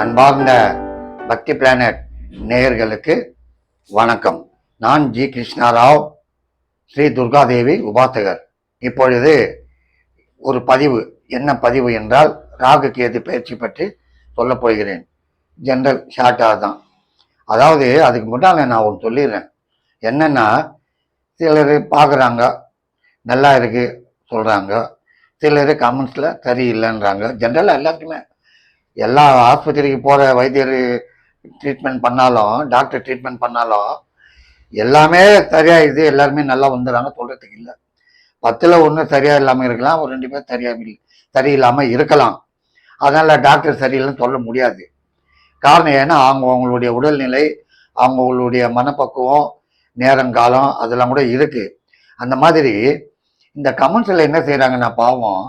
அன்பார்ந்த பக்தி பிளானட் நேயர்களுக்கு வணக்கம். நான் ஜி கிருஷ்ணாராவ் ஸ்ரீ துர்காதேவி உபாசகர். இப்பொழுது ஒரு பதிவு. என்ன பதிவு என்றால் ராகு கேது பயிற்சி பற்றி சொல்லப் போகிறேன். ஜென்ரல் ஷார்ட்டாக தான். அதாவது அதுக்கு முன்னால் நான் ஒன்று சொல்லிடுறேன். என்னென்னா சிலர் பார்க்குறாங்க நல்லா இருக்குது சொல்கிறாங்க சிலர் கமெண்ட்ஸில் சரியில்லைன்றாங்க. ஜென்ரலாக எல்லாத்துக்குமே எல்லா ஆஸ்பத்திரிக்கு போகிற வைத்தியர் ட்ரீட்மெண்ட் பண்ணாலும் டாக்டர் ட்ரீட்மெண்ட் பண்ணாலும் எல்லாமே சரியாக இது எல்லாருமே நல்லா வந்துடுறாங்க சொல்கிறதுக்கு இல்லை. பத்தில் ஒன்று சரியாக இல்லாமல் இருக்கலாம் ஒரு ரெண்டு பேர் சரியாக இல்லை சரியில்லாமல் இருக்கலாம். அதனால் டாக்டர் சரியில்லைன்னு சொல்ல முடியாது. காரணம் ஏன்னா அவங்க அவங்களுடைய உடல்நிலை அவங்களுடைய மனப்பக்குவம் நேரங்காலம் அதெல்லாம் கூட இருக்குது அந்த மாதிரி இந்த கமெண்ட்ஸில் என்ன செய்கிறாங்கன்னா பாவம்.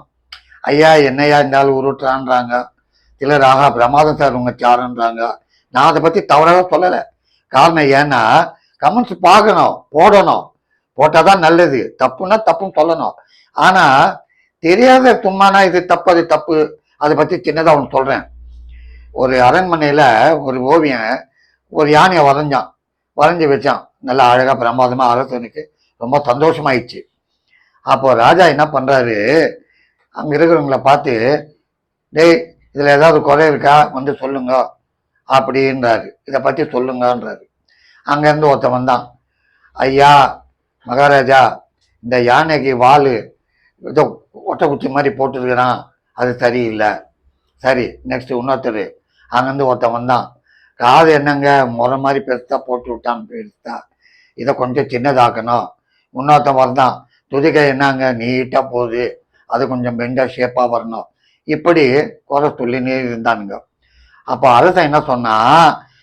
ஐயா என்னையா இந்த ஆள் உருட்டுறான்றாங்க. சிலர் ஆகா பிரமாதம் சார் உங்க சாருன்றாங்க நான் அதை பற்றி தவறாக சொல்லலை. காரணம் ஏன்னா கமெண்ட்ஸ் பார்க்கணும் போடணும். போட்டால் தான் நல்லது. தப்புன்னா தப்புன்னு சொல்லணும். ஆனால் தெரியாத சும்மானா இது தப்பு அது தப்பு. அதை பற்றி சின்னதாக ஒன்று சொல்கிறேன் ஒரு அரண்மனையில் ஒரு ஓவியன் ஒரு யானையை வரைஞ்சான். வரைஞ்சி வச்சான். நல்லா அழகாக பிரமாதமாக அரசனுக்கு ரொம்ப சந்தோஷமாயிடுச்சு. அப்போ ராஜா என்ன பண்ணுறாரு அங்கே இருக்கிறவங்கள பார்த்து டேய் இதில் ஏதாவது குறை இருக்கா? வந்து சொல்லுங்க. அப்படின்றாரு. இதை பற்றி சொல்லுங்கன்றாரு. அங்கேருந்து ஒருத்தன் வந்தான் ஐயா மகாராஜா இந்த யானைக்கு வால் ஏதோ ஒட்டை குச்சி மாதிரி போட்டுருக்கிறான். அது சரியில்லை. சரி நெக்ஸ்ட் இன்னொருத்தர். அங்கேருந்து ஒருத்தன் வந்தான் காது என்னங்க? முறை மாதிரி பெருசாக போட்டு விட்டான் பெருசா. இதை கொஞ்சம் சின்னதாக்கணும். இன்னொருத்தன் வரதான். துதிக்கை என்னங்க? நீட்டாக போகுது. அது கொஞ்சம் பெண்டாக ஷேப்பாக வரணும். இப்படி குறை சொல்லினே இருந்தானுங்க. அப்போ அரசன் என்ன சொன்னா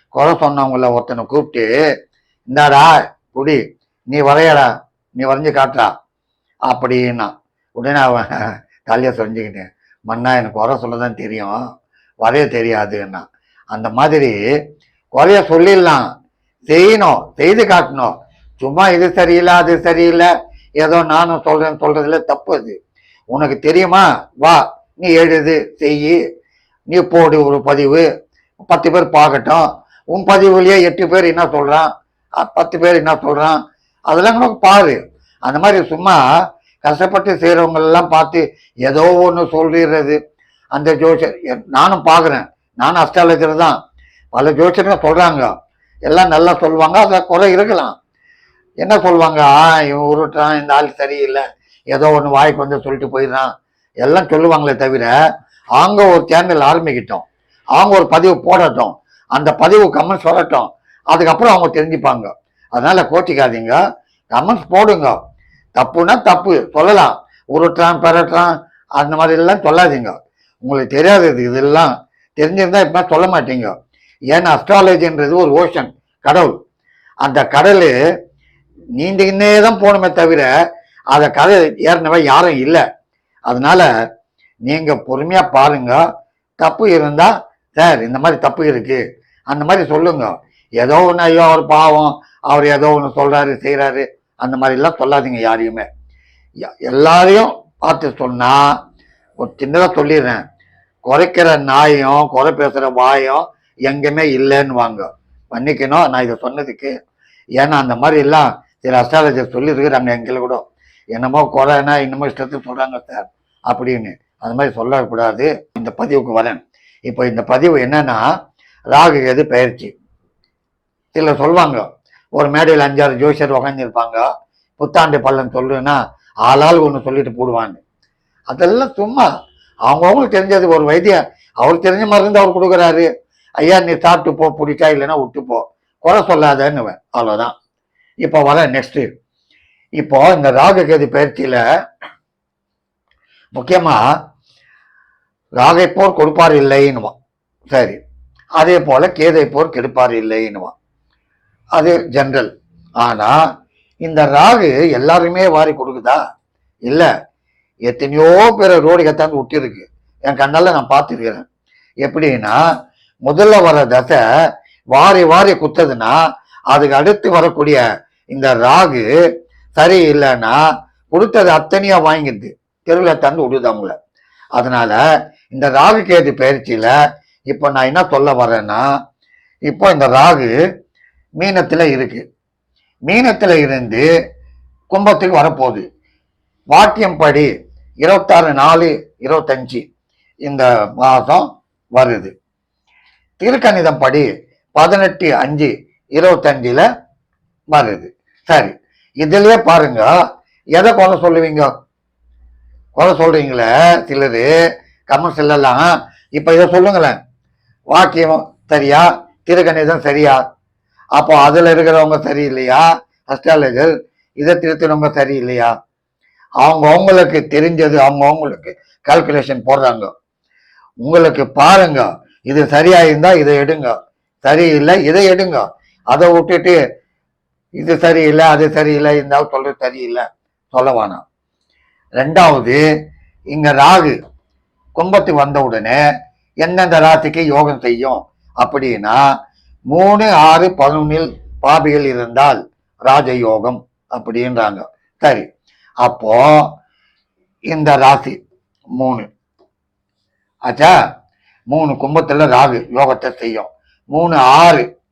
குறை சொன்னவங்கள ஒருத்தனை கூப்பிட்டு இந்தாடா குடி நீ வரையடா நீ வரைஞ்சி காட்டுறா அப்படின்னா. உடனே அவன் தலையை சொரிஞ்சுக்கிட்டேன் மண்ணா எனக்கு குறை சொல்ல தான் தெரியும். வரைய தெரியாதுன்னா. அந்த மாதிரி குறைய சொல்லிடலாம். செய்யணும் செய்து காட்டணும். சும்மா இது சரியில்லை அது சரியில்லை. ஏதோ நானும் சொல்றேன்னு சொல்றதுல தப்பு அது. உனக்கு தெரியுமா? வா நீ எழுது செய் நீ போடு ஒரு பதிவு. பத்து பேர் பார்க்கட்டும். உன் பதிவுலையே எட்டு பேர் என்ன சொல்கிறான் பத்து பேர் என்ன சொல்கிறான் அதெல்லாம் கூட பாரு. அந்த மாதிரி சும்மா கஷ்டப்பட்டு செய்கிறவங்களெல்லாம் பார்த்து ஏதோ ஒன்று சொல்லிடுறது. அந்த ஜோசியர் நானும் பார்க்குறேன். நானும் அஸ்ட்ராலஜர் தான். பல ஜோசியர்கள் சொல்கிறாங்க எல்லாம் நல்லா சொல்லுவாங்க. அதில் குறை இருக்கலாம். என்ன சொல்லுவாங்க? ஆ இவன் உருட்டுறான். இந்த ஆள் சரியில்லை. ஏதோ ஒன்று வாய்க்கு வந்து சொல்லிட்டு போயிடுறான். எல்லாம் சொல்லுவாங்களே தவிர அவங்க ஒரு சேனல் ஆரம்பிக்கிட்டோம். அவங்க ஒரு பதிவு போடட்டும். அந்த பதிவு கமெண்ட்ஸ் வரட்டும். அதுக்கப்புறம் அவங்க தெரிஞ்சுப்பாங்க. அதனால கோச்சிக்காதீங்க. கமெண்ட்ஸ் போடுங்க. தப்புனா தப்பு. சொல்லலாம். உருட்டுறான் பெறட்டான் அந்த மாதிரிலாம் எல்லாம் சொல்லாதீங்க. உங்களுக்கு தெரியாதது இதெல்லாம். தெரிஞ்சிருந்தா இப்ப சொல்ல மாட்டீங்க. ஏன்னா அஸ்ட்ராலஜின்றது ஒரு ஓஷன் கடவுள். அந்த கடல் நீண்டிக்கின்னே தான் போகணுமே தவிர அதை கடல் ஏறினவ யாரும் இல்லை. அதனால நீங்கள் பொறுமையாக பாருங்க. தப்பு இருந்தால் சார் இந்த மாதிரி தப்பு இருக்குது அந்த மாதிரி சொல்லுங்க. ஏதோ ஒன்று ஐயோ அவர் பாவம். அவர் ஏதோ ஒன்று சொல்கிறாரு செய்கிறாரு அந்த மாதிரிலாம் சொல்லாதீங்க யாரையுமே. எல்லாரையும் பார்த்து சொன்னால் ஒரு சின்னதாக சொல்லிடுறேன். குறைக்கிற நாயும் குறை பேசுகிற வாயும் எங்கேயுமே இல்லைன்னு வாங்க மன்னிக்கணும் நான் இதை சொன்னதுக்கு. ஏன்னா அந்த மாதிரி எல்லாம் சில அஸ்ட்ராலஜர் சொல்லியிருக்கிறாங்க எங்களை கூட. என்னமோ குறைனா என்னமோ இஷ்டத்துக்கு சொல்கிறாங்க சார். அப்படின்னு. அந்த மாதிரி சொல்லக்கூடாது. இந்த பதிவுக்கு வரேன். இப்போ இந்த பதிவு என்னன்னா ராகு எது பயிற்சி. சிலர் சொல்லுவாங்க ஒரு மேடையில் அஞ்சாறு ஜோசியர் உக்காந்துருப்பாங்க. புத்தாண்டு பள்ளம் சொல்லுன்னா ஆளாள் ஒன்று சொல்லிட்டு போடுவான்னு அதெல்லாம் சும்மா அவங்கவுங்களுக்கு தெரிஞ்சது ஒரு வைத்தியம் அவருக்கு தெரிஞ்ச மருந்து அவர் கொடுக்குறாரு. ஐயா நீ சாப்பிட்டு போ பிடிச்சா இல்லைன்னா விட்டு போ. குறை சொல்லாதன்னுவேன். அவ்வளோதான் இப்போ வரேன் நெக்ஸ்ட்டு இப்போ இந்த ராகு கேது பயிற்சியில் முக்கியமா ராகை போர் கொடுப்பார் இல்லைன்னுவான். சரி. அதே போல கேதைப்போர் கெடுப்பார் இல்லைன்னுவான். அது ஜென்ரல் ஆனா இந்த ராகு எல்லாருமே வாரி கொடுக்குதா? இல்ல. எத்தனையோ பேர் ரோடு கத்தாந்து விட்டிருக்கு என் கண்ணால நான் பார்த்துருக்கிறேன். எப்படின்னா முதல்ல வர தசை வாரி வாரி குத்ததுன்னா அதுக்கு அடுத்து வரக்கூடிய இந்த ராகு சரி இல்லைன்னா கொடுத்தது அத்தனையா வாங்கிடுது. தெருவில் தந்து விடுது அவங்கள. அதனால இந்த ராகு கேது பயிற்சியில இப்போ நான் என்ன சொல்ல வரேன்னா இப்போ இந்த ராகு மீனத்தில் இருக்கு. மீனத்தில் இருந்து கும்பத்துக்கு வரப்போகுது. வாக்கியம் படி இருபத்தாறு நாலு இருபத்தஞ்சு இந்த மாதம் வருது. திருக்கணிதம் படி பதினெட்டு அஞ்சு இருபத்தஞ்சில் வருது. சரி இதுலயே பாருங்க எதை கொண்டு சொல்லுவீங்க? குறை சொல்றீங்களே சிலது கமெண்ட்ஸ் எல்லாம். இப்போ இதை சொல்லுங்களேன். வாக்கியம் சரியா? திருக்கணிதம் சரியா? அப்போ அதில் இருக்கிறவங்க சரியில்லையா? அஸ்ட்ராலஜர் இதை திருத்தினவங்க சரியில்லையா? அவங்க அவங்களுக்கு தெரிஞ்சது அவங்க அவங்களுக்கு கால்குலேஷன் போடுறாங்க. உங்களுக்கு பாருங்க இது சரியா இருந்தா இதை எடுங்க. சரியில்லை இதை எடுங்க. அதை விட்டுட்டு இது சரியில்லை அது சரியில்லை இருந்தாலும் சொல்றது சரியில்லை. சொல்ல வேணாம். ரெண்டாவது இங்க ராகு கும்பத்துக்கு வந்த உடனே எந்தெந்த ராசிக்கு யோகம் செய்யும்? அப்படின்னா மூணு ஆறு பதினொன்னில் பாபிகள் இருந்தால் ராஜயோகம் அப்படின்றாங்க. சரி அப்போ இந்த ராசி மூணு. ஆச்சா மூணு கும்பத்துல ராகு யோகத்தை செய்யும். மூணு ஆறு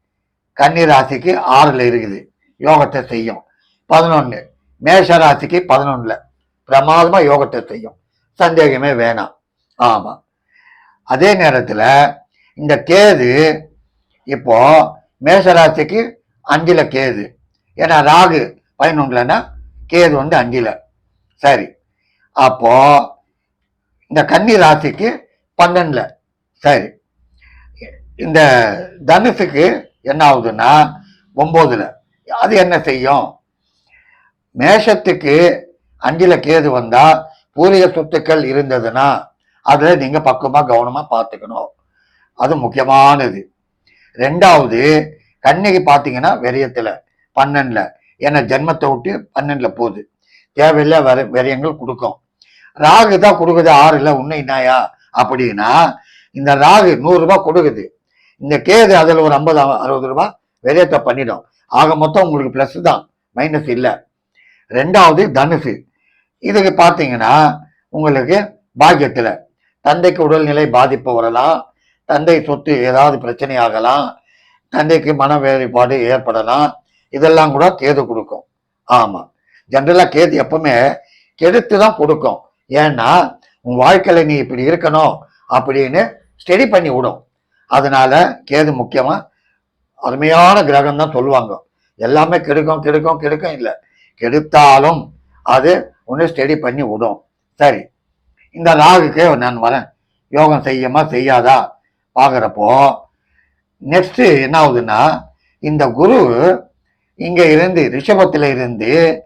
கன்னி ராசிக்கு ஆறுல இருக்குது. யோகத்தை செய்யும். பதினொன்னு மேஷ ராசிக்கு பதினொன்னுல. பிரமாதமா யோகத்தை செய்யும். சந்தேகமே வேணாம். ஆமா. அதே நேரத்துல இந்த கேது இப்போ மேசராசிக்கு அஞ்சுல கேது. ஏன்னா ராகு பதினொன்றுலன்னா கேது வந்து அஞ்சுல. சரி. அப்போ இந்த கன்னி ராசிக்கு பன்னெண்டுல. சரி. இந்த தனுசுக்கு என்ன ஆகுதுன்னா ஒன்பதுல அது என்ன செய்யும்? மேஷத்துக்கு அஞ்சுல கேது வந்தா பூரிய சொத்துக்கள் இருந்ததுன்னா அதை நீங்க பக்குவமா கவனமா பார்த்துக்கணும். அது முக்கியமானது. ரெண்டாவது கண்ணிக்கு பார்த்தீங்கன்னா வெறியத்துல பன்னெண்டுல. ஏன்னா ஜென்மத்தை விட்டு பன்னெண்டுல போகுது. தேவையில்லை வர விரயங்கள் கொடுக்கும். ராகு தான் கொடுக்குது ஆறுல உன்னை என்னாயா அப்படின்னா இந்த ராகு நூறு ரூபாய் கொடுக்குது. இந்த கேது அதில் ஒரு ஐம்பது அறுபது ரூபாய் விரயத்தை பண்ணிடும். ஆக மொத்தம் உங்களுக்கு ப்ளஸ் தான் மைனஸ் இல்லை. ரெண்டாவது தனுசு. இதுக்கு பார்த்தீங்கன்னா உங்களுக்கு பாக்கியத்தில் தந்தைக்கு உடல்நிலை பாதிப்பு வரலாம் தந்தை சொத்து ஏதாவது பிரச்சனை ஆகலாம் தந்தைக்கு மன வேறுபாடு ஏற்படலாம் இதெல்லாம் கூட கேது கொடுக்கும். ஆமாம் ஜென்ரலாக கேது எப்பவுமே கெடுத்து தான் கொடுக்கும். ஏன்னா உன் வாழ்க்கையில் நீ இப்படி இருக்கணும் அப்படின்னு ஸ்டடி பண்ணி விடும். அதனால கேது முக்கியமாக அருமையான கிரகம் தான் சொல்லுவாங்க. எல்லாமே கெடுக்கும் கெடுக்கும் கெடுக்கும் இல்லை. கெடுத்தாலும் அது ஒன்று ஸ்டடி பண்ணி விடும். சரி. இந்த ராகுக்கு நான் வரேன். யோகம் செய்யுமா செய்யாதா? பார்க்குறப்போ நெக்ஸ்ட்டு என்ன ஆகுதுன்னா இந்த குரு இங்கே இருந்து ரிஷபத்தில் இருந்து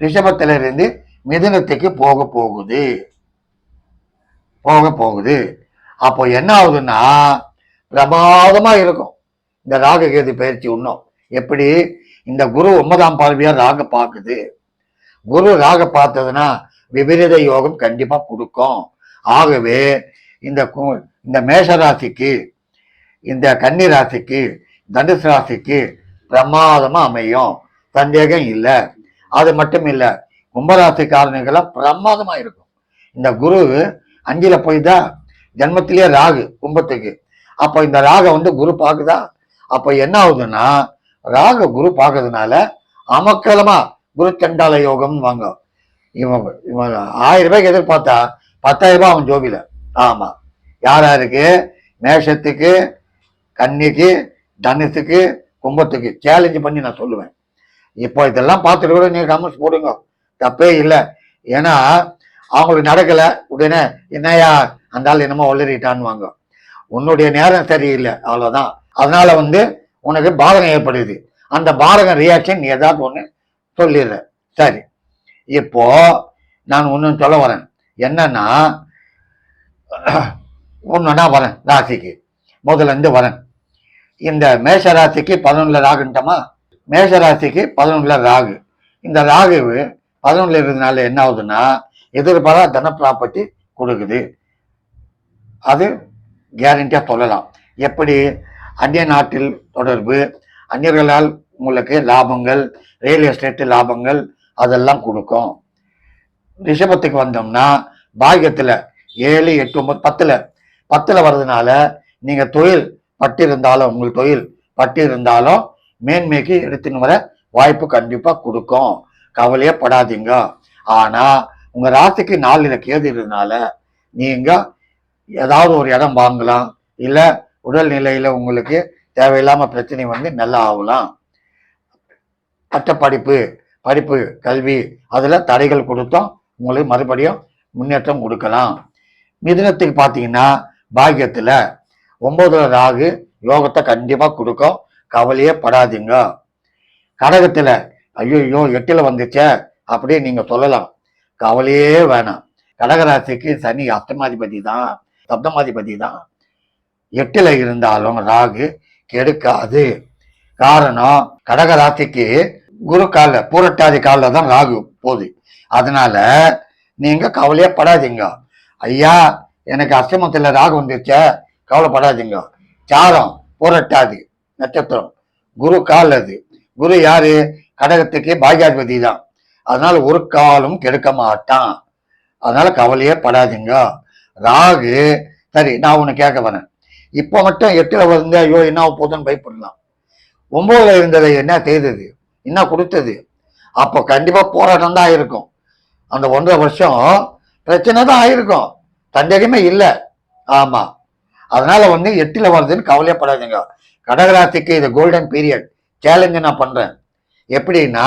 ரிஷபத்தில் இருந்து மிதுனத்துக்கு போக போகுது. போக போகுது. அப்போ என்ன ஆகுதுன்னா பிரமாதமாக இருக்கும். இந்த ராகு கேது பயிற்சி இன்னும். எப்படி? இந்த குரு ஒன்பதாம் பார்வையாக ராக பார்க்குது. குரு ராக பார்த்ததுன்னா விபரீத யோகம் கண்டிப்பா கொடுக்கும். ஆகவே இந்த கு- இந்த மேஷ ராசிக்கு இந்த கன்னி ராசிக்கு தனுசு ராசிக்கு பிரமாதமா அமையும். சந்தேகம் இல்லை. அது மட்டும் இல்லை கும்பராசிக்காரனுக்கெல்லாம் பிரமாதமா இருக்கும். இந்த குரு அஞ்சில் போய் தான் ஜென்மத்திலேயே ராகு கும்பத்துக்கு. அப்போ இந்த ராக வந்து குரு பார்க்குதா? அப்போ என்ன ஆகுதுன்னா ராக குரு பார்க்கறதுனால அமக்கலமா குரு சண்டால யோகம் வாங்க. இவன் இவன் ஆயிரம் ரூபாய்க்கு எதிர்பார்த்தா பத்தாயிரம் ரூபாய் அவன் ஜோபியில. ஆமா. யார் யாருக்கு மேஷத்துக்கு கன்னிக்கு தனுசுக்கு கும்பத்துக்கு. சேலஞ்சு பண்ணி நான் சொல்லுவேன். இப்போ இதெல்லாம் பார்த்துட்டு கூட நீங்க கமெண்ட்ஸ் போடுங்க. தப்பே இல்லை. ஏன்னா அவங்களுக்கு நடக்கல. உடனே என்னையா? அந்த ஆள் என்னமோ ஒளறிட்டான்னு வாங்க. உன்னுடைய நேரம் சரியில்லை. அவ்வளவுதான். அதனால வந்து உனக்கு பாதகம் ஏற்படுது அந்த பாதகம் ரியாக்ஷன் நீ ஏதாவது ஒன்று சொல்லிடுற. சரி. இப்போ நான் ஒன்று சொல்ல வரேன். என்னன்னா ஒன்றுனா வரேன் ராசிக்கு. முதலேருந்து வரேன். இந்த மேஷ ராசிக்கு பதினொன்றுல ராகுன்ட்டோமா மேஷ ராசிக்கு பதினொன்றுல ராகு. இந்த ராகு பதினொன்றில் இருந்ததுனால என்ன ஆகுதுன்னா எதிர்பாராக தன ப்ராப்பர்ட்டி கொடுக்குது. அது கேரண்டியாக சொல்லலாம். எப்படி? அந்நிய நாட்டில் தொடர்பு அந்நியர்களால் உங்களுக்கு லாபங்கள் ரியல் எஸ்டேட் லாபங்கள் அதெல்லாம் கொடுக்கும். ரிஷபத்துக்கு வந்தோம்னா பாகியத்தில் ஏழு எட்டு ஒன்பது பத்தில் பத்தில் வர்றதுனால நீங்கள் தொழில் பட்டு இருந்தாலும் உங்கள் தொழில் பட்டு இருந்தாலும் மேன்மைக்கு எடுத்துன்னு வர வாய்ப்பு கண்டிப்பாக கொடுக்கும். கவலையே படாதீங்க. ஆனால் உங்கள் ராசிக்கு நாளில் கேது இருந்தனால நீங்கள் ஏதாவது ஒரு இடம் வாங்கலாம் இல்லை உடல் நிலையில உங்களுக்கு தேவையில்லாம பிரச்சனை வந்து நல்லா ஆகலாம். பட்டப்படிப்பு படிப்பு படிப்பு கல்வி அதில் தடைகள் கொடுத்தோம். உங்களுக்கு மறுபடியும் முன்னேற்றம் கொடுக்கலாம். மிதுனத்துக்கு பார்த்தீங்கன்னா பாக்கியத்தில் ஒம்பதுல ராகு யோகத்தை கண்டிப்பாக கொடுக்கும். கவலையே படாதீங்க. கடகத்தில் ஐயோ எட்டில் வந்துச்சே அப்படியே நீங்கள் சொல்லலாம். கவலையே வேணாம். கடகராசிக்கு சனி அஷ்டமாதிபதி தான் சப்தமாதிபதி தான். எட்டில் இருந்தாலும் ராகு கெடுக்காது. காரணம் கடகராசிக்கு குரு கால பூரட்டாதி காலில் தான் ராகு போகுது. அதனால நீங்க கவலையே படாதீங்க. ஐயா எனக்கு அஷ்டமத்தில் ராகு வந்துருச்சே கவலைப்படாதீங்க. சாரம் பூரட்டாதி நட்சத்திரம் குரு கால் அது. குரு யாரு? கடகத்துக்கு பாக்யாதிபதி தான். அதனால ஒரு காலும் கெடுக்க மாட்டான். அதனால கவலையே படாதீங்க. ராகு சரி நான் ஒன்று கேட்க வரேன். இப்போ மட்டும் எட்டில் வந்து ஐயோ என்ன போதுன்னு போகுதுன்னு பயப்படலாம். ஒம்போதில் இருந்ததை என்ன செய்தது? என்ன கொடுத்தது? அப்போ கண்டிப்பாக போராட்டம் தான் ஆயிருக்கும். அந்த ஒன்றரை வருஷம் பிரச்சனை தான் ஆயிருக்கும். சந்தேகமே இல்லை. ஆமாம் அதனால வந்து எட்டில் வருதுன்னு கவலையப்படாதீங்க. கடகராசிக்கு இது கோல்டன் பீரியட் சேலஞ்சு நான் பண்ணுறேன் எப்படின்னா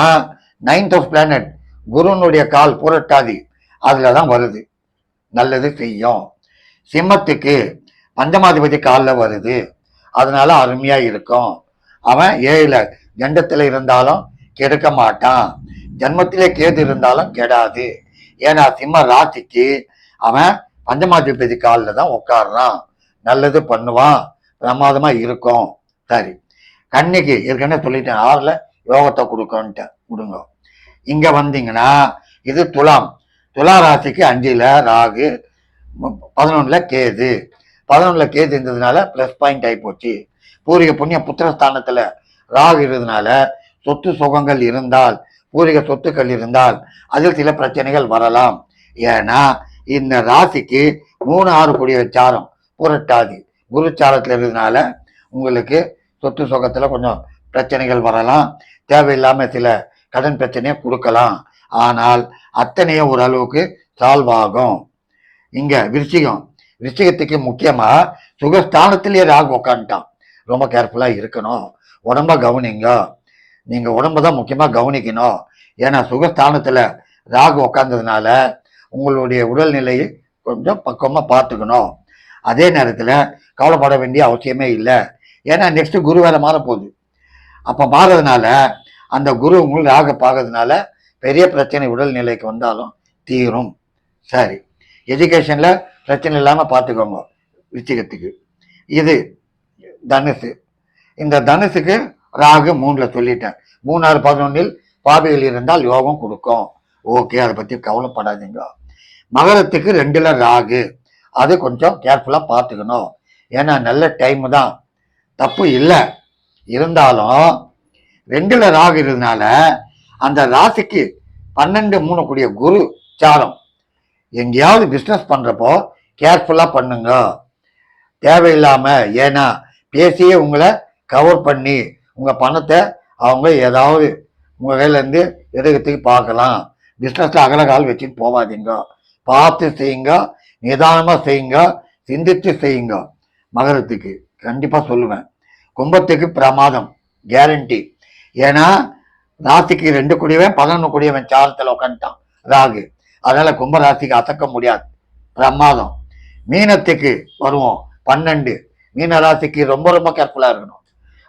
நைன்த் ஆஃப் பிளானட் குருனுடைய கால் புரட்டாதி. அதில் தான் வருது. நல்லது செய்யும். சிம்மத்துக்கு பஞ்சமாதிபதி காலில் வருது. அதனால அருமையா இருக்கும். அவன் ஏழில் ஜண்டத்தில் இருந்தாலும் கெடுக்க மாட்டான். ஜென்மத்திலே கேது இருந்தாலும் கெடாது. ஏன்னா சிம்ம ராசிக்கு அவன் பஞ்சமாதிபதி காலில் தான் உட்காடுறான் நல்லது பண்ணுவான். பிரமாதமா இருக்கும். சரி. கண்ணிக்கு ஏற்கனவே சொல்லிட்டேன். ஆறில் யோகத்தை கொடுக்கன்ட்டு கொடுங்க. இங்க வந்தீங்கன்னா இது துலாம். துலா ராசிக்கு அஞ்சுல ராகு பதினொன்றில் கேது. பதினொன்னுல கேது இருந்ததுனால ப்ளஸ் பாயிண்ட் ஆகி போச்சு பூர்வீக புண்ணிய புத்திரஸ்தானத்தில் ராகு இருந்ததுனால சொத்து சுகங்கள் இருந்தால் பூர்வீக சொத்துக்கள் இருந்தால் அதில் சில பிரச்சனைகள் வரலாம். ஏன்னா இந்த ராசிக்கு மூணு ஆறு கூடிய சாரம் புரட்டாதி. குருச்சாரத்தில் இருந்ததுனால உங்களுக்கு சொத்து சுகத்தில் கொஞ்சம் பிரச்சனைகள் வரலாம். தேவையில்லாமல் சில கடன் பிரச்சனையை கொடுக்கலாம். ஆனால் அத்தனையும் ஓரளவுக்கு சால்வ் ஆகும் இங்கே விருச்சிகம் விஷயத்துக்கு முக்கியமா சுகஸ்தானத்திலேயே ராகு உக்காந்துட்டான். ரொம்ப கேர்ஃபுல்லா இருக்கணும். உடம்ப கவனிங்க. நீங்க உடம்ப தான் முக்கியமா கவனிக்கணும். ஏன்னா சுகஸ்தானத்துல ராகு உக்காந்ததுனால உங்களுடைய உடல்நிலையை கொஞ்சம் பக்குவமா பார்த்துக்கணும். அதே நேரத்துல கவலைப்பட வேண்டிய அவசியமே இல்லை. ஏன்னா நெக்ஸ்ட் குரு வேலை மாறப்போகுது. அப்ப மாறதுனால அந்த குரு உங்களுக்கு ராக பார்க்கறதுனால பெரிய பிரச்சனை உடல்நிலைக்கு வந்தாலும் தீரும். சரி. எஜுகேஷன்ல பிரச்சனை இல்லாமல் பார்த்துக்கோங்க விச்சிகத்துக்கு இது தனுசு. இந்த தனுசுக்கு ராகு மூணில் சொல்லிட்டேன். மூணாறு பதினொன்றில் பாவிகள் இருந்தால் யோகம் கொடுக்கும். ஓகே அதை பற்றி கவலைப்படாதீங்க. மகரத்துக்கு ரெண்டில் ராகு. அது கொஞ்சம் கேர்ஃபுல்லாக பார்த்துக்கணும் ஏன்னா நல்ல டைம் தான். தப்பு இல்லை. இருந்தாலும் ரெண்டில் ராகு இருந்தனால அந்த ராசிக்கு பன்னெண்டு மூணு கூடிய குரு சாரம். எங்கேயாவது பிஸ்னஸ் பண்ணுறப்போ கேர்ஃபுல்லாக பண்ணுங்க. தேவையில்லாமல் ஏன்னா பேசியே உங்களை கவர் பண்ணி உங்கள் பணத்தை அவங்க ஏதாவது உங்கள் கையிலேருந்து எடுக்கிறதுக்கு பார்க்கலாம். பிஸ்னஸ்ல அகலகால் வச்சுட்டு போகாதீங்க. பார்த்து செய்யுங்க நிதானமாக செய்யுங்க சிந்தித்து செய்யுங்க. மகரத்துக்கு கண்டிப்பாக சொல்லுவேன். கும்பத்துக்கு பிரமாதம் கேரண்டி ஏன்னா ராசிக்கு ரெண்டு குடியவன் பதினொன்று குடியவன் சாரத்தில் உட்காந்துட்டான் ராகு. அதனால் கும்ப ராசிக்கு அசக்க முடியாது. பிரமாதம். மீனத்துக்கு வருவோம். பன்னெண்டு. மீன ராசிக்கு ரொம்ப ரொம்ப கேர்ஃபுல்லாக இருக்கணும்.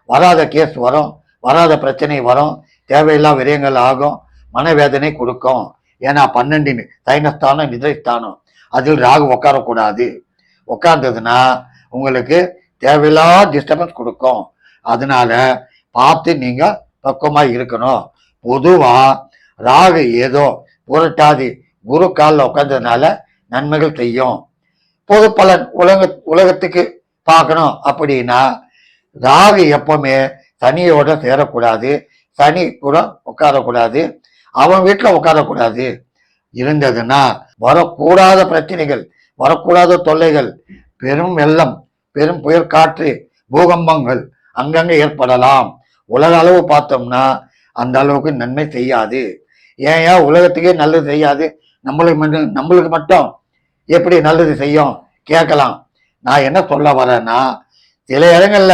வராத கேஸ் வரும். வராத பிரச்சனை வரும். தேவையில்லா விரயங்கள் ஆகும். மனவேதனை கொடுக்கும். ஏன்னா பன்னெண்டு தைனஸ்தானம் நிதிஸ்தானம். அதில் ராகு உட்காரக்கூடாது உட்கார்ந்ததுன்னா உங்களுக்கு தேவையில்லாத டிஸ்டர்பன்ஸ் கொடுக்கும். அதனால பார்த்து நீங்கள் பக்குவமாக இருக்கணும். பொதுவாக ராகு ஏதோ புரட்டாதி குரு காலில் உட்காந்ததுனால நன்மைகள் செய்யும். பொது பலன் உலக உலகத்துக்கு பார்க்கணும் அப்படின்னா ராகு எப்பவுமே சனியோட சேரக்கூடாது சனி கூட உட்காரக்கூடாது அவன் வீட்டில் உட்காரக்கூடாது. இருந்ததுன்னா வரக்கூடாத பிரச்சனைகள் வரக்கூடாத தொல்லைகள் பெரும் வெள்ளம் பெரும் புயல் காற்று பூகம்பங்கள் அங்கங்கே ஏற்படலாம். உலக அளவு பார்த்தோம்னா அந்த அளவுக்கு நன்மை செய்யாது. ஏன் ஏன் உலகத்துக்கே நல்லது செய்யாது? நம்மளுக்கு மட்டும் நம்மளுக்கு மட்டும் எப்படி நல்லது செய்யும்? கேட்கலாம். நான் என்ன சொல்ல வரேன்னா சில இடங்கள்ல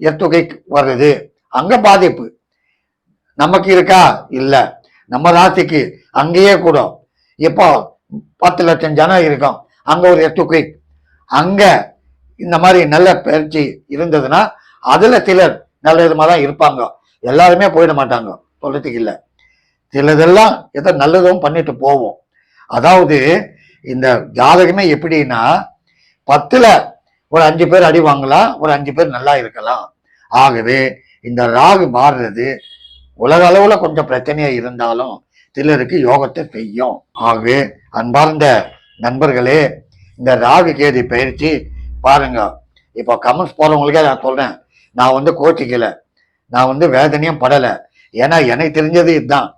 எத்தொகை வருது. அங்க பாதிப்பு. நமக்கு இருக்கா? இல்ல. நம்ம ராசிக்கு அங்கேயே கூட. இப்போ பத்து லட்சம் ஜனம் இருக்கும். அங்க ஒரு எத்துக்கை அங்க இந்த மாதிரி நல்ல பயிற்சி இருந்ததுன்னா அதுல சிலர் நல்ல விதமா தான் இருப்பாங்க. எல்லாருமே போயிட மாட்டாங்க. சொல்றதுக்கு இல்லை. சிலதெல்லாம் எதோ நல்லதும் பண்ணிட்டு போவோம். அதாவது இந்த ஜாதகமே எப்படின்னா பத்துல ஒரு அஞ்சு பேர் அடி வாங்கலாம் ஒரு அஞ்சு பேர் நல்லா இருக்கலாம். ஆகவே இந்த ராகு மாறுறது உலக அளவுல கொஞ்சம் பிரச்சனையா இருந்தாலும் சிலருக்கு யோகத்தை செய்யும். ஆகவே அன்பார்ந்த நண்பர்களே இந்த ராகு கேதி பயிற்சி பாருங்க. இப்போ கமெண்ட்ஸ் போறவங்களுக்கே நான் சொல்றேன். நான் வந்து கோச்சிக்கல. நான் வந்து வேதனையும் படலை. ஏன்னா எனக்கு தெரிஞ்சது இதுதான்.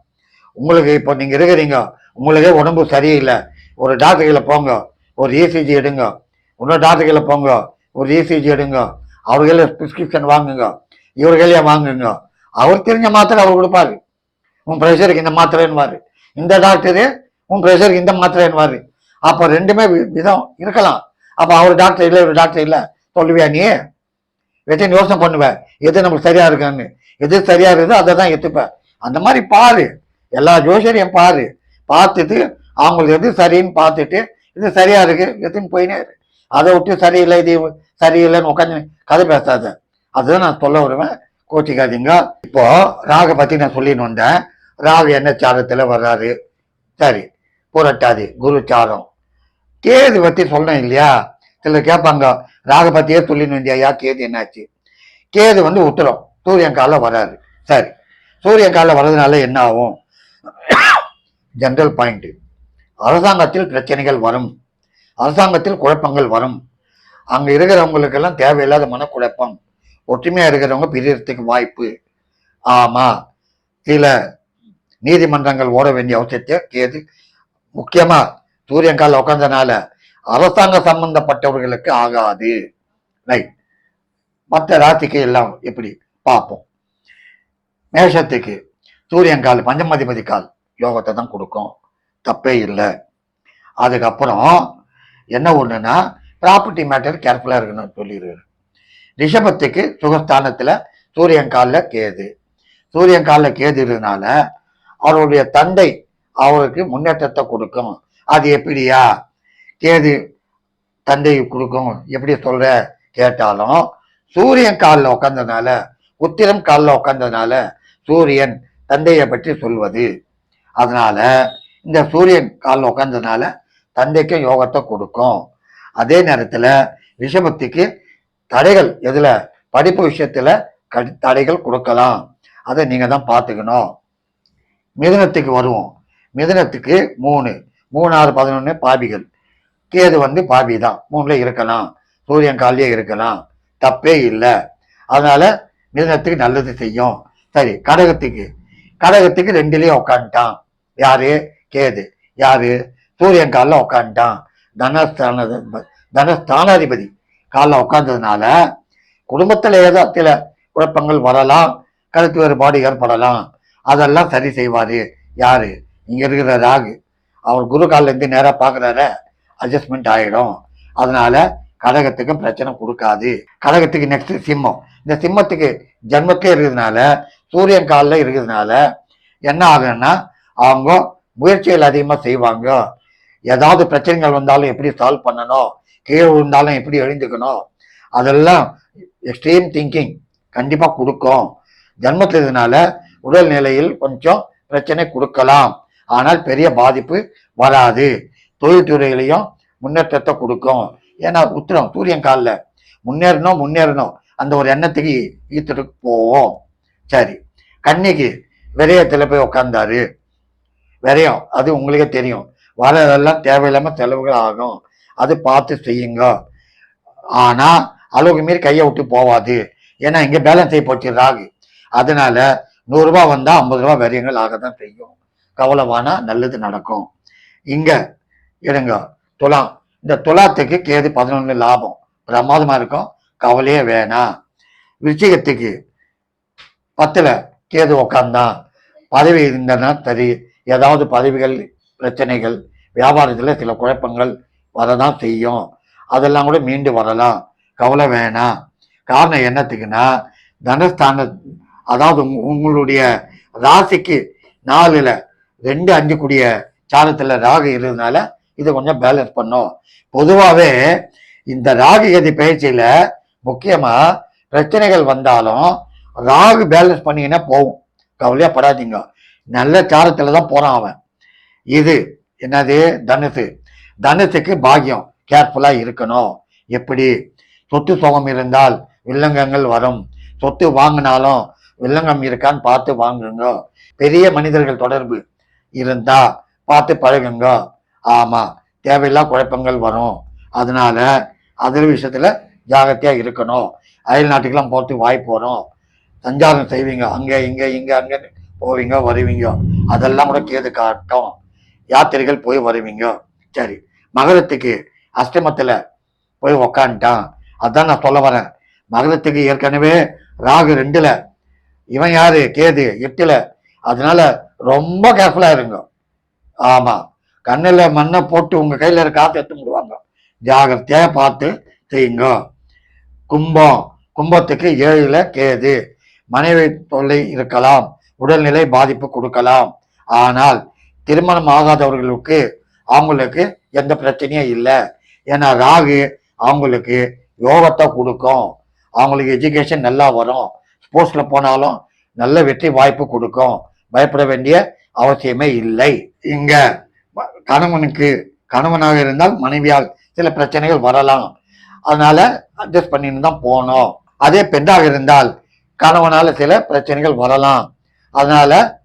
உங்களுக்கு இப்போ நீங்க இருக்கிறீங்க. உங்களுக்கே உடம்பு சரியில்லை. ஒரு டாக்டர்களை போங்க ஒரு இசிஜி எடுங்க. இன்னொரு டாக்டர்களை போங்க ஒரு இசிஜி எடுங்க. அவர்களே ப்ரிஸ்கிரிப்ஷன் வாங்குங்க. இவர்களே வாங்குங்க. அவர் தெரிஞ்ச மாத்திரை அவர் கொடுப்பாரு. உன் ப்ரெஷருக்கு இந்த மாத்திரைன்னுவாரு. இந்த டாக்டரு உன் ப்ரெஷருக்கு இந்த மாத்திரைன்னுவாரு. அப்போ ரெண்டுமே வி- விதம் இருக்கலாம். அப்போ அவர் டாக்டர் இல்லை இவர் டாக்டர் இல்லை. சொல்லுவியா நீ? வச்சு யோசனை பண்ணுவேன் எது நமக்கு சரியா இருக்கான்னு. எது சரியா இருக்குதோ அதை தான் எத்துப்பேன் அந்த மாதிரி பாரு. எல்லா ஜோசியரையும் பாரு. பார்த்துட்டு அவங்களுக்கு எது சரின்னு பார்த்துட்டு இது சரியா இருக்கு எதுன்னு போயினே அதை விட்டு சரியில்லை இது சரியில்லைன்னு உட்காந்து கதை பேசாத. அதுதான் நான் சொல்ல வருவேன் கோச்சிக்காதீங்க. இப்போ ராக பத்தி நான் சொல்லின்னு வந்தேன். ராகு என்ன சாரத்துல வர்றாரு? சரி புரட்டாதி குரு சாரம். கேது பத்தி சொன்னேன் இல்லையா? சிலர் கேட்பாங்க ராக பத்தியே சொல்லின்னு வந்தியா? ஐயா கேது என்னாச்சு? கேது வந்து உத்தரம் சூரியன் காலில் வராரு சரி சூரியன் காலில் வர்றதுனால என்ன ஆகும்? ஜென்ரல் பாயிண்ட்டு அரசாங்கத்தில் பிரச்சனைகள் வரும். அரசாங்கத்தில் குழப்பங்கள் வரும். அங்கே இருக்கிறவங்களுக்கெல்லாம் தேவையில்லாத மனக்குழப்பம். ஒற்றுமையாக இருக்கிறவங்க பிரியறதுக்கு வாய்ப்பு. ஆமா. சில நீதிமன்றங்கள் ஓட வேண்டிய அவசியத்தை கேது முக்கியமா சூரியன் உட்காந்தனால அரசாங்க சம்பந்தப்பட்டவர்களுக்கு ஆகாது. ரைட். மற்ற ராசிக்கு எல்லாம் எப்படி பார்ப்போம். மேஷத்துக்கு சூரியன் கால் பஞ்சமதிபதி கால் யோகத்தை தான் கொடுக்கும். தப்பே இல்லை. அதுக்கப்புறம் என்ன ஒன்றுன்னா ப்ராப்பர்ட்டி மேட்டர் கேர்ஃபுல்லாக இருக்கணும்னு சொல்லிடுறாரு ரிஷபத்துக்கு சுகஸ்தானத்தில் சூரியன் காலில் கேது. சூரியன் காலில் கேது இருந்தனால அவருடைய தந்தை அவருக்கு முன்னேற்றத்தை கொடுக்கும். அது எப்படியா? கேது தந்தை கொடுக்கும். எப்படி சொல்ற? கேட்டாலும் சூரியன் காலில் உட்காந்ததுனால உத்திரம் காலில் உட்காந்ததுனால சூரியன் தந்தையை பற்றி சொல்வது. அதனால இந்த சூரியன் காலில் உட்காந்ததுனால தந்தைக்கும் யோகத்தை கொடுக்கும். அதே நேரத்தில் ரிஷபத்துக்கு தடைகள் எதில்? படிப்பு விஷயத்தில் கடி- தடைகள் கொடுக்கலாம். அதை நீங்கள் தான் பார்த்துக்கணும். மிதனத்துக்கு வருவோம். மிதனத்துக்கு மூணு மூணு ஆறு பதினொன்று பாபிகள். கேது வந்து பாபி தான். மூணில் இருக்கலாம். சூரியன் காலிலே இருக்கலாம். தப்பே இல்லை. அதனால் மிதனத்துக்கு நல்லது செய்யும். சரி கடகத்துக்கு. கடகத்துக்கு ரெண்டுலேயும் உட்காந்துட்டான் யாரு? கேது. யாரு? சூரியன் காலில் உட்காந்துட்டான் தனஸ்தான தனஸ்தானாதிபதி காலில் உட்காந்ததுனால குடும்பத்தில் ஏதோ சில குழப்பங்கள் வரலாம். கருத்து வேறுபாடு ஏற்படலாம். அதெல்லாம் சரி செய்வார். யார்? இங்கே இருக்கிற ராகு. அவர் குரு காலிலேருந்து நேராக பார்க்குறார அட்ஜஸ்ட்மெண்ட் ஆகிடும் அதனால கடகத்துக்கு பிரச்சனை கொடுக்காது. கடகத்துக்கு நெக்ஸ்ட் சிம்மம். இந்த சிம்மத்துக்கு ஜன்மத்திலே இருக்கிறதுனால சூரியன் காலில் இருக்கிறதுனால என்ன ஆகும்னா அவங்க முயற்சிகள் அதிகமாக செய்வாங்க. ஏதாவது பிரச்சனைகள் வந்தாலும் எப்படி சால்வ் பண்ணணும்? கீழே விழுந்தாலும் எப்படி எழுந்துக்கணும்? அதெல்லாம் எக்ஸ்ட்ரீம் திங்கிங் கண்டிப்பாக கொடுக்கும். ஜன்மத்தில் உடல் நிலையில் கொஞ்சம் பிரச்சனை கொடுக்கலாம். ஆனால் பெரிய பாதிப்பு வராது. தொழில்துறையிலையும் முன்னேற்றத்தை கொடுக்கும். ஏன்னா உத்திரம் சூரியன் காலில் முன்னேறணும் முன்னேறணும். அந்த ஒரு எண்ணத்துக்கு ஈத்துட்டு போவோம். சரி. கன்னிக்கு விரயத்தில் போய் உட்காந்தாரு விரையும். அது உங்களுக்கே தெரியும். வரதெல்லாம் தேவையில்லாமல் செலவுகள் ஆகும். அது பார்த்து செய்யுங்க. ஆனால் அளவுக்கு மீறி கையை விட்டு போவாது. ஏன்னா இங்கே பேலன்ஸ் ஆகி போச்சு ராகு. அதனால நூறுரூவா வந்தால் ஐம்பது ரூபா விரயங்கள் ஆகத்தான் செய்யும். கவலைவானா நல்லது நடக்கும். இங்கே எடுங்க. துலாம். இந்த துலாத்துக்கு கேது பதினொன்று லாபம். பிரமாதமாக இருக்கும். கவலையே வேணாம் விருச்சிகத்துக்கு பத்தில் கேது உக்காந்தான் பதவி இருந்தனா சரி. ஏதாவது பதவிகள் பிரச்சனைகள் வியாபாரத்தில் சில குழப்பங்கள் வரதான் செய்யும். அதெல்லாம் கூட மீண்டு வரலாம். கவலை வேணாம். காரணம் என்னத்துக்குன்னா தனஸ்தான அதாவது உங்களுடைய ராசிக்கு நாலுல ரெண்டு அஞ்சு கூடிய சாரத்தில் ராகு இருந்தனால இதை கொஞ்சம் பேலன்ஸ் பண்ணும். பொதுவாகவே இந்த ராகு கதி பயிற்சியில் முக்கியமாக பிரச்சனைகள் வந்தாலும் ராகு பேலன்ஸ் பண்ணிங்கன்னா போகும். கவலையாக படாதீங்க நல்ல சாரத்துல தான் போறான் அவன். இது என்னது? தனுசு. தனுசுக்கு பாக்கியம். கேர்ஃபுல்லா இருக்கணும். எப்படி? சொத்து சுகம் இருந்தால் வில்லங்கங்கள் வரும். சொத்து வாங்கினாலும் வில்லங்கம் இருக்கான்னு பார்த்து வாங்குங்க. பெரிய மனிதர்கள் தொடர்பு இருந்தா பார்த்து பழகுங்க. ஆமா தேவையில்லா குழப்பங்கள் வரும். அதனால அதில் விஷயத்துல ஜாகிரதையா இருக்கணும். அயல் நாட்டுக்கெல்லாம் போட்டு வாய்ப்பு வரும். சஞ்சாரம் செய்வீங்க. அங்க இங்க இங்க அங்க போவீங்க வருவீங்க. அதெல்லாம் கூட கேது காட்டும். யாத்திரைகள் போய் வருவீங்க. சரி மகரத்துக்கு அஷ்டமத்தில் போய் உக்காந்துட்டான். அதான் நான் சொல்ல வரேன். மகரத்துக்கு ஏற்கனவே ராகு ரெண்டில் இவன் யாரு? கேது எட்டுல. அதனால ரொம்ப கேர்ஃபுல்லா இருங்க. ஆமா கண்ணில் மண்ணை போட்டு உங்க கையில இருக்க காத்து எடுத்து விடுவாங்க ஜாகிரதையா பார்த்து செய்யுங்க. கும்பம் கும்பத்துக்கு ஏழுல கேது. மனைவி தொல்லை இருக்கலாம். உடல்நிலை பாதிப்பு கொடுக்கலாம். ஆனால் திருமணம் ஆகாதவர்களுக்கு அவங்களுக்கு எந்த பிரச்சனையும் இல்லை. ஏன்னா ராகு அவங்களுக்கு யோகத்தை கொடுக்கும். அவங்களுக்கு எஜுகேஷன் நல்லா வரும். ஸ்போர்ட்ஸில் போனாலும் நல்ல வெற்றி வாய்ப்பு கொடுக்கும். பயப்பட வேண்டிய அவசியமே இல்லை. இங்க கணவனுக்கு கணவனாக இருந்தால் மனைவியால் சில பிரச்சனைகள் வரலாம். அதனால அட்ஜஸ்ட் பண்ணின்னு தான் போகணும். அதே பெண்ணாக இருந்தால் கணவனால சில பிரச்சனைகள் வரலாம். அதனால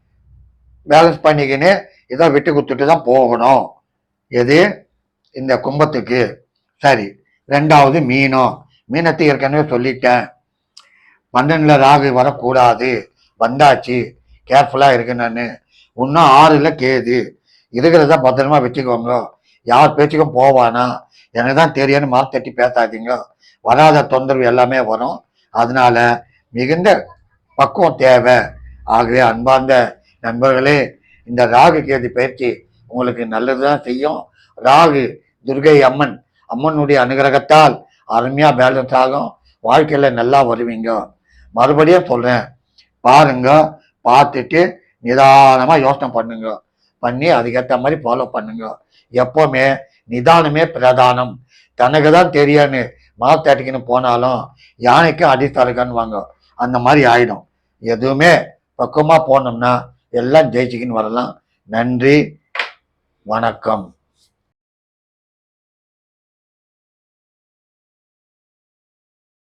பேலன்ஸ் பண்ணிக்கின்னு இதை விட்டு கொடுத்துட்டு தான் போகணும். எது? இந்த கும்பத்துக்கு. சரி. ரெண்டாவது மீனம். மீனத்தை ஏற்கனவே சொல்லிட்டேன். பன்னெண்டுல ராகு வரக்கூடாது. வந்தாச்சு. கேர்ஃபுல்லாக இருக்கணும்னு இன்னும் ஆறுல கேது. இருக்கிறத பத்திரமா வச்சுக்கோங்க. யார் பேச்சுக்கும் போவானா? எனக்கு தான் தெரியும்னு மார்க் தட்டி பேசாதீங்க. வராத தொந்தரவு எல்லாமே வரும். அதனால மிகுந்த பக்குவம் தேவை. ஆகவே அன்பார்ந்த நண்பர்களே இந்த ராகு கேது பயிற்சி உங்களுக்கு நல்லதுதான் செய்யும். ராகு துர்கை அம்மன் அம்மனுடைய அனுகிரகத்தால் அருமையாக பேலன்ஸ் ஆகும். வாழ்க்கையில் நல்லா வருவீங்க. மறுபடியும் சொல்கிறேன் பாருங்க பார்த்துட்டு நிதானமாக யோசனை பண்ணுங்க. பண்ணி அதுக்கேற்ற மாதிரி ஃபாலோ பண்ணுங்க. எப்போவுமே நிதானமே பிரதானம். தனக்கு தான் தெரியும்னு மாத்தாட்டிக்கின்னு போனாலும் யானைக்கு அடித்தரகன்னு வாங்க அந்த மாதிரி ஆயிடும். எதுவுமே பக்குவமாக போனோம்னா எல்லாம் ஜெயிச்சுக்கின்னு வரலாம். நன்றி. வணக்கம்.